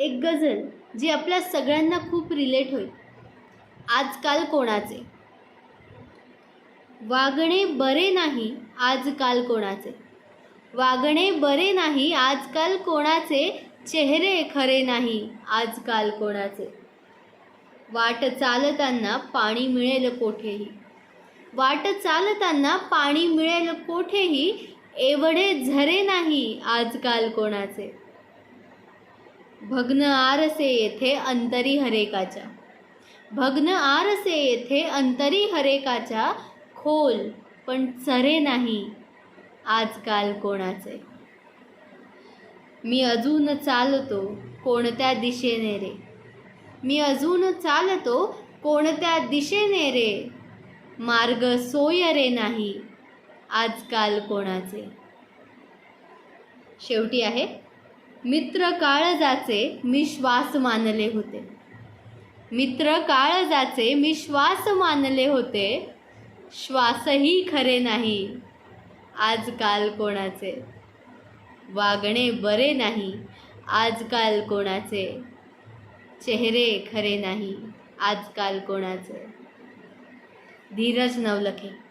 एक गझल जी आपल्या सगळ्यांना खूप रिलेट होईल. आजकाल कोणाचे? वागणे बरे नाही आजकाल कोणाचे? वागणे बरे नाही आजकाल कोणाचे? चेहरे खरे नाही आजकाल कोणाचे? वाट चालताना पाणी मिळेल कोठेही? वाट चालताना पाणी मिळेल कोठेही? एवढे झरे नाही आजकाल कोणाचे? भग्न आरसे येथे अंतरी हरेकाच्या. भग्न आरसे येथे अंतरी हरेकाच्या खोल पण चरे नाही आजकाल कोणाचे. मी अजून चालतो कोणत्या दिशेने रे? मी अजून चालतो कोणत्या दिशेने रे? मार्ग सोय रे नाही आजकाल कोणाचे. शेवटी आहे मित्र काळजाचे मी श्वास मानले होते. मित्र काळजाचे मी श्वास मानले होते. श्वासही खरे नाही. आजकाल कोणाचे? वागणे बरे नाही. आजकाल कोणाचे? चेहरे खरे नाही. आजकाल कोणाचे? धीरज नवलखे